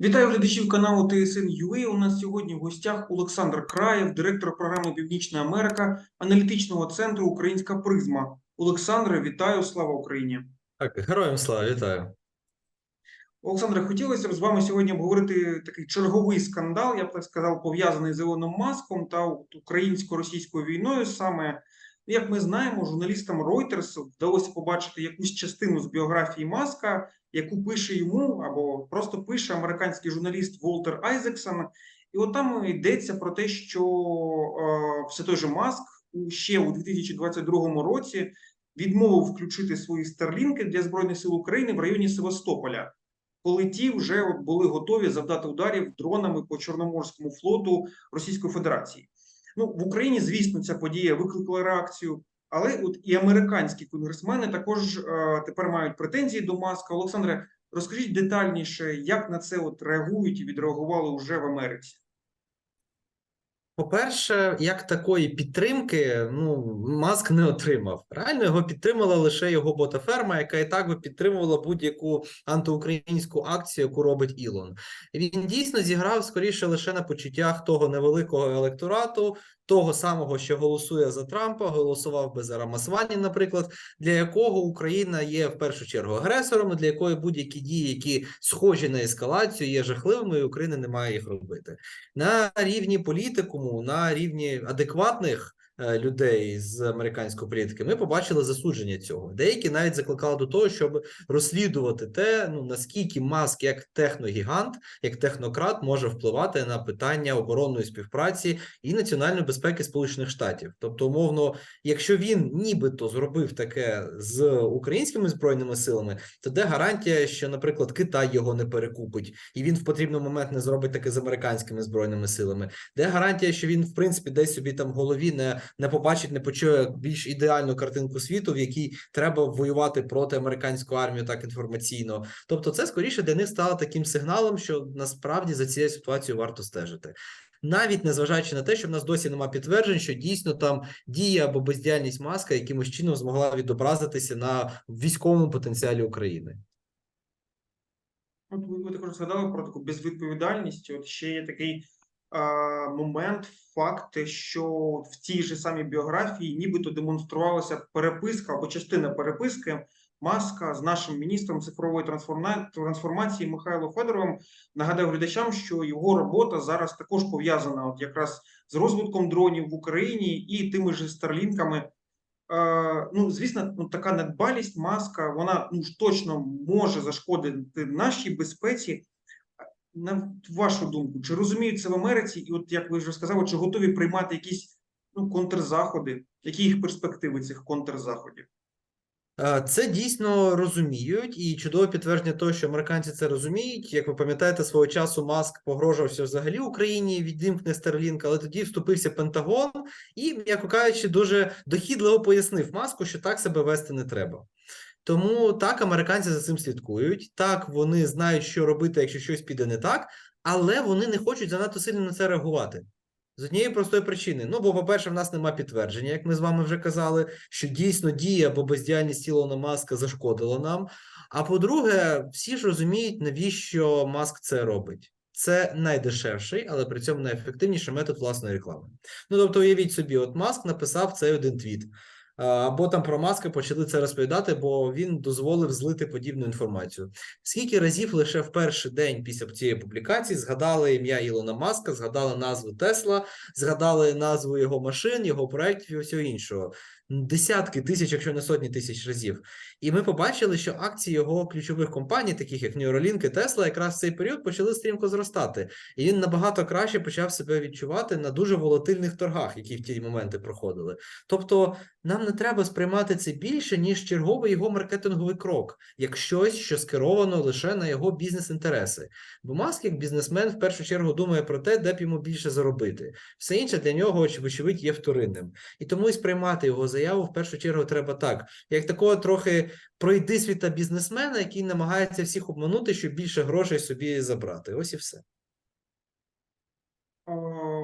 Вітаю глядачів каналу TSN.ua. У нас сьогодні в гостях Олександр Краєв, директор програми Північна Америка аналітичного центру Українська Призма. Олександре, вітаю! Слава Україні! Так, героям слава, вітаю. Олександре, хотілося б з вами сьогодні обговорити такий черговий скандал, я б так сказав, пов'язаний з Ілоном Маском та українсько-російською війною. Саме як ми знаємо, журналістам Reuters вдалося побачити якусь частину з біографії Маска, яку пише йому або просто пише американський журналіст Волтер Айзексон. І от там йдеться про те, що е, все той же Маск ще у 2022 році відмовив включити свої старлінки для збройних сил України в районі Севастополя коли ті вже були готові завдати ударів дронами по Чорноморському флоту Російської Федерації. Ну в Україні, звісно, ця подія викликала реакцію, але от і американські конгресмени також е, тепер мають претензії до Маска. Олександре, розкажіть детальніше, як на це от реагують і відреагували вже в Америці. По-перше, як такої підтримки, ну, Маск не отримав. Реально його підтримала лише його ботаферма, яка і так би підтримувала будь-яку антиукраїнську акцію, яку робить Ілон. Він дійсно зіграв скоріше лише на почуттях того невеликого електорату, того самого, що голосує за Трампа, голосував би за Рамасвані, наприклад, для якого Україна є в першу чергу агресором, для якої будь-які дії, які схожі на ескалацію, є жахливими, і Україна не має їх робити. На рівні політикуму, на рівні адекватних людей з американської політики, ми побачили засудження цього. Деякі навіть закликали до того, щоб розслідувати те, ну наскільки маск як техногігант, як технократ може впливати на питання оборонної співпраці і національної безпеки Сполучених Штатів. Тобто, умовно, якщо він нібито зробив таке з українськими збройними силами, то де гарантія, що, наприклад, Китай його не перекупить, і він в потрібний момент не зробить таке з американськими збройними силами? Де гарантія, що він, в принципі, десь собі там голові не, не побачить, не почує більш ідеальну картинку світу, в якій треба воювати проти американської армії, так інформаційно. Тобто, це скоріше для них стало таким сигналом, що насправді за цією ситуацією варто стежити. Навіть незважаючи на те, що в нас досі немає підтверджень, що дійсно там дія або бездіяльність маска якимось чином змогла відобразитися на військовому потенціалі України. От ви, також згадали про таку безвідповідальність. От ще є такий момент, факт, що в тій же самій біографії нібито демонструвалася переписка або частина переписки Маска з нашим міністром цифрової трансформа- трансформації Михайлом Федоровим. Нагадаю глядачам, що його робота зараз також пов'язана от якраз з розвитком дронів в Україні і тими ж старлінками. Е, ну, звісно, ну, така недбалість маска, вона ну, ж точно може зашкодити нашій безпеці. На вашу думку, чи розуміють це в Америці, і от як ви вже сказали, чи готові приймати якісь ну, контрзаходи? Які їх перспективи цих контрзаходів? Це дійсно розуміють, і чудове підтвердження того, що американці це розуміють. Як ви пам'ятаєте, свого часу Маск погрожувався взагалі Україні відімкне Starlink, але тоді вступився Пентагон і, м'яко кажучи, дуже дохідливо пояснив Маску, що так себе вести не треба. Тому так, американці за цим слідкують. Так, вони знають, що робити, якщо щось піде не так, але вони не хочуть занадто сильно на це реагувати. З однієї простої причини. Ну, бо, по-перше, в нас немає підтвердження, як ми з вами вже казали, що дійсно дія або бездіяльність Ілона Маска зашкодила нам. А по-друге, всі ж розуміють, навіщо Маск це робить. Це найдешевший, але при цьому найефективніший метод власної реклами. Ну, тобто, уявіть собі, от Маск написав цей один твіт. Або там про маска почали це розповідати, бо він дозволив злити подібну інформацію. Скільки разів лише в перший день після цієї публікації згадали ім'я Ілона Маска, згадали назву Тесла, згадали назву його машин, його проєктів і всього іншого. Десятки тисяч, якщо не сотні тисяч разів. І ми побачили, що акції його ключових компаній, таких як Neuralink і Tesla, якраз в цей період почали стрімко зростати. І він набагато краще почав себе відчувати на дуже волатильних торгах, які в ті моменти проходили. Тобто, нам не треба сприймати це більше, ніж черговий його маркетинговий крок, як щось, що скеровано лише на його бізнес-інтереси. Бо Маск, як бізнесмен, в першу чергу думає про те, де б йому більше заробити. Все інше для нього, очевидь, є вторинним. І тому і сприймати його заяву в першу чергу треба так, як такого трохи пройди світа бізнесмена, який намагається всіх обманути, щоб більше грошей собі забрати. Ось і все.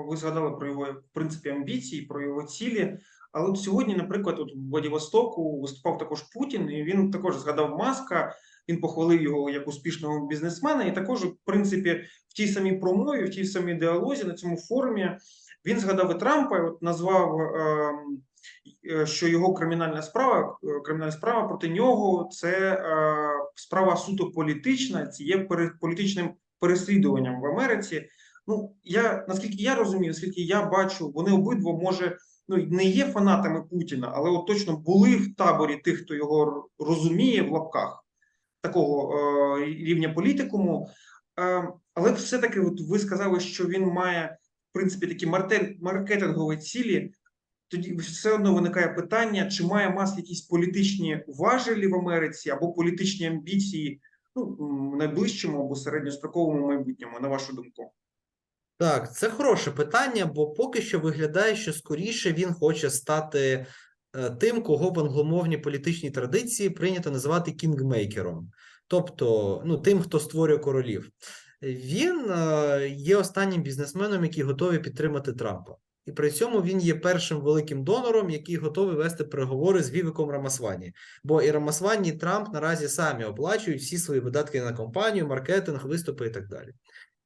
Ви згадали про його, в принципі, амбіції, про його цілі. Але от сьогодні, наприклад, от в Владивостоку виступав також Путін, і він також згадав Маска. Він похвалив його як успішного бізнесмена, і також, в принципі, в тій самій промові, в тій самій діалозі на цьому форумі він згадав і Трампа, і от назвав, ем, е, що його кримінальна справа, е, кримінальна справа проти нього це е, справа суто політична, це є політичним переслідуванням в Америці. Ну я наскільки я розумію, наскільки я бачу, вони обидва може ну не є фанатами Путіна, але от точно були в таборі тих, хто його розуміє в лапках такого е, рівня політикуму. Е, але все-таки, от ви сказали, що він має в принципі такі маркетингові цілі. Тоді все одно виникає питання, чи має Маск якісь політичні важелі в Америці або політичні амбіції ну, в найближчому або середньостроковому майбутньому, на вашу думку? Так, це хороше питання, бо поки що виглядає, що скоріше він хоче стати е, тим, кого в англомовній політичній традиції прийнято називати кінгмейкером, тобто ну, тим, хто створює королів. Він е, є останнім бізнесменом, який готовий підтримати Трампа. І при цьому він є першим великим донором, який готовий вести переговори з Вівіком Рамасвані. Бо і Рамасвані, і Трамп наразі самі оплачують всі свої видатки на кампанію, маркетинг, виступи і так далі.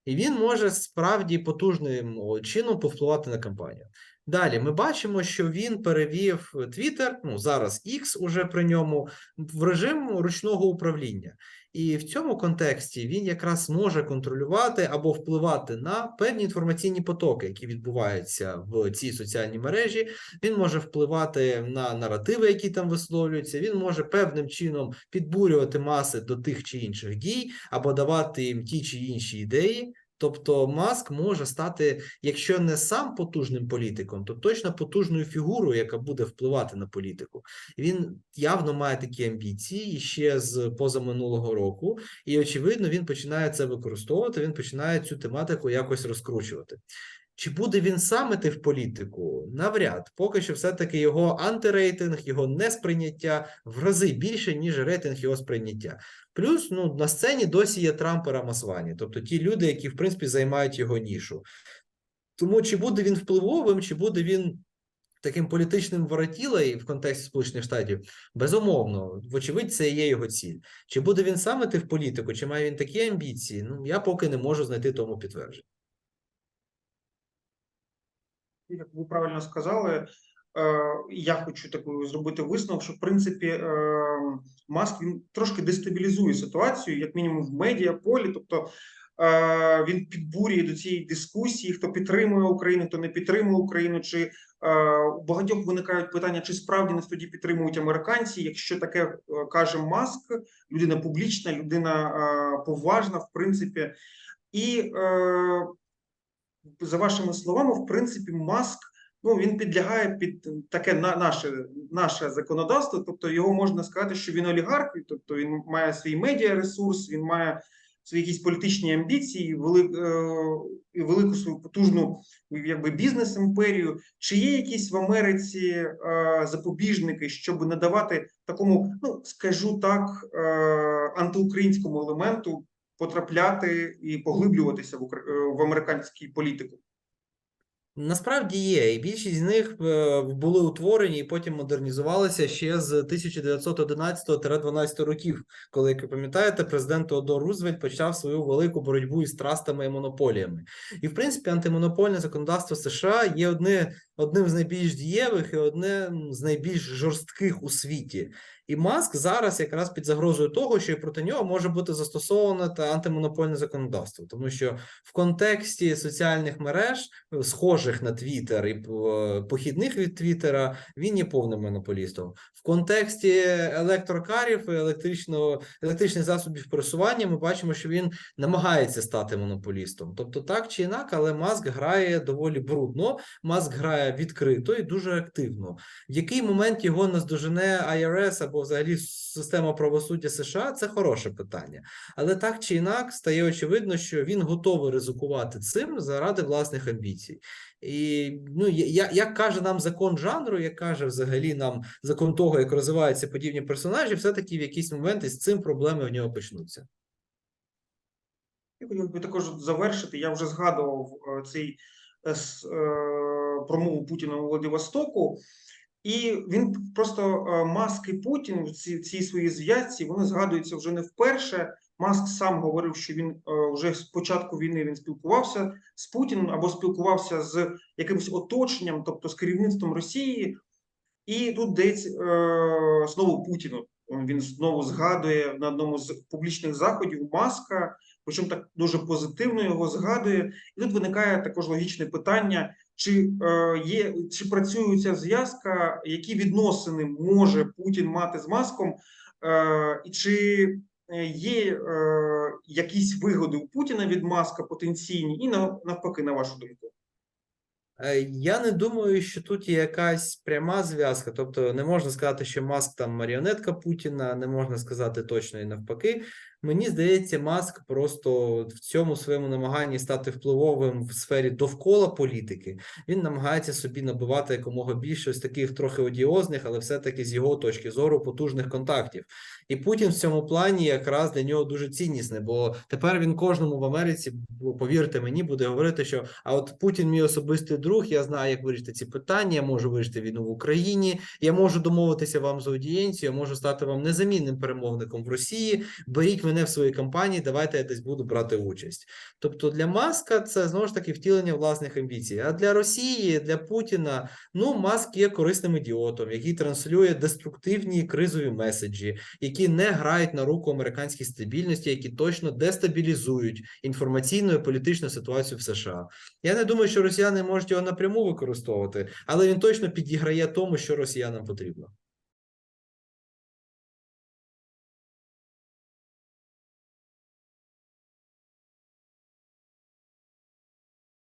І він може справді потужним чином повпливати на кампанію. Далі ми бачимо, що він перевів Twitter, ну зараз X уже при ньому, в режим ручного управління. І в цьому контексті він якраз може контролювати або впливати на певні інформаційні потоки, які відбуваються в цій соціальній мережі. Він може впливати на наративи, які там висловлюються. Він може певним чином підбурювати маси до тих чи інших дій, або давати їм ті чи інші ідеї. Тобто Маск може стати, якщо не сам потужним політиком, то точно потужною фігурою, яка буде впливати на політику. Він явно має такі амбіції ще з позаминулого року, і очевидно, він починає це використовувати. Він починає цю тематику якось розкручувати. Чи буде він сам іти в політику? Навряд, поки що, все-таки його антирейтинг, його несприйняття в рази більше, ніж рейтинг його сприйняття. Плюс ну, на сцені досі є Трамп і Рамасвані, тобто ті люди, які в принципі займають його нішу. Тому чи буде він впливовим, чи буде він таким політичним воротілою в контексті Сполучених Штатів, безумовно, вочевидь, це є його ціль. Чи буде він сам іти в політику, чи має він такі амбіції? Ну я поки не можу знайти тому підтвердження. Як ви правильно сказали, е, я хочу таку зробити висновок, що в принципі е, Маск він трошки дестабілізує ситуацію, як мінімум в медіаполі, тобто е, він підбурює до цієї дискусії, хто підтримує Україну, хто не підтримує Україну, чи у багатьох виникають питання, чи справді нас тоді підтримують американці, якщо таке каже Маск, людина публічна, людина поважна, в принципі, і за вашими словами, в принципі, Маск ну він підлягає під таке на наше наше законодавство. Тобто його можна сказати, що він олігарх, тобто він має свій медіаресурс, він має свої якісь політичні амбіції, велик, е, велику свою потужну якби бізнес імперію. Чи є якісь в Америці е, запобіжники, щоб не давати такому, ну скажу так, е, антиукраїнському елементу потрапляти і поглиблюватися в, укр- е, в американській політику? Насправді є, і більшість з них е, були утворені і потім модернізувалися ще з 1911-12 років, коли, як ви пам'ятаєте, президент Теодор Рузвельт почав свою велику боротьбу із трастами і монополіями. І, в принципі, антимонопольне законодавство США є одне, одним з найбільш дієвих і одним з найбільш жорстких у світі. І Маск зараз якраз під загрозою того, що і проти нього може бути застосоване та антимонопольне законодавство, тому що в контексті соціальних мереж, е, схожих на Твіттер і е, похідних від Твіттера, він є повним монополістом. В контексті електрокарів електричного електричних засобів пересування ми бачимо, що він намагається стати монополістом. Тобто, так чи інак, але Маск грає доволі брудно, Маск грає відкрито і дуже активно. В який момент його наздожене IRS або взагалі система правосуддя США, це хороше питання. Але так чи інак стає очевидно, що він готовий ризикувати цим заради власних амбіцій. І ну, я, як каже нам закон жанру, як каже взагалі нам закон того, як розвиваються подібні персонажі, все-таки в якийсь момент із цим проблеми в нього почнуться. Я хотів би також завершити. Я вже згадував е, цей е, е, промову Путіна у Владивостоку. І він просто е, Маск і Путін в цій, цій своїй зв'язці вони згадуються вже не вперше. Маск сам говорив, що він е, вже з початку війни він спілкувався з Путіним або спілкувався з якимось оточенням, тобто з керівництвом Росії. І тут десь е, знову Путіну. Він знову згадує на одному з публічних заходів Маска, причому так дуже позитивно його згадує. І тут виникає також логічне питання: чи е, є чи працює ця зв'язка, які відносини може Путін мати з Маском, е, і чи е, є е, якісь вигоди у Путіна від Маска потенційні, і навпаки, на вашу думку? Е, Я не думаю, що тут є якась пряма зв'язка. Тобто, не можна сказати, що Маск там маріонетка Путіна, не можна сказати точно і навпаки. Мені здається, Маск просто в цьому своєму намаганні стати впливовим в сфері довкола політики. Він намагається собі набивати якомога більше ось таких трохи одіозних, але все-таки з його точки зору потужних контактів. І Путін в цьому плані якраз для нього дуже ціннісний, бо тепер він кожному в Америці, повірте мені, буде говорити, що а от Путін мій особистий друг, я знаю, як вирішити ці питання, я можу вирішити війну в Україні, я можу домовитися вам з аудієнцією, я можу стати вам незамінним перемовником в Росії. Беріть мене в свої кампанії, давайте я десь буду брати участь. Тобто для Маска це знову ж таки втілення власних амбіцій. А для Росії, для Путіна, ну Маск є корисним ідіотом, який транслює деструктивні кризові меседжі, які не грають на руку американській стабільності, які точно дестабілізують інформаційну і політичну ситуацію в США. Я не думаю, що росіяни можуть його напряму використовувати, але він точно підіграє тому, що росіянам потрібно.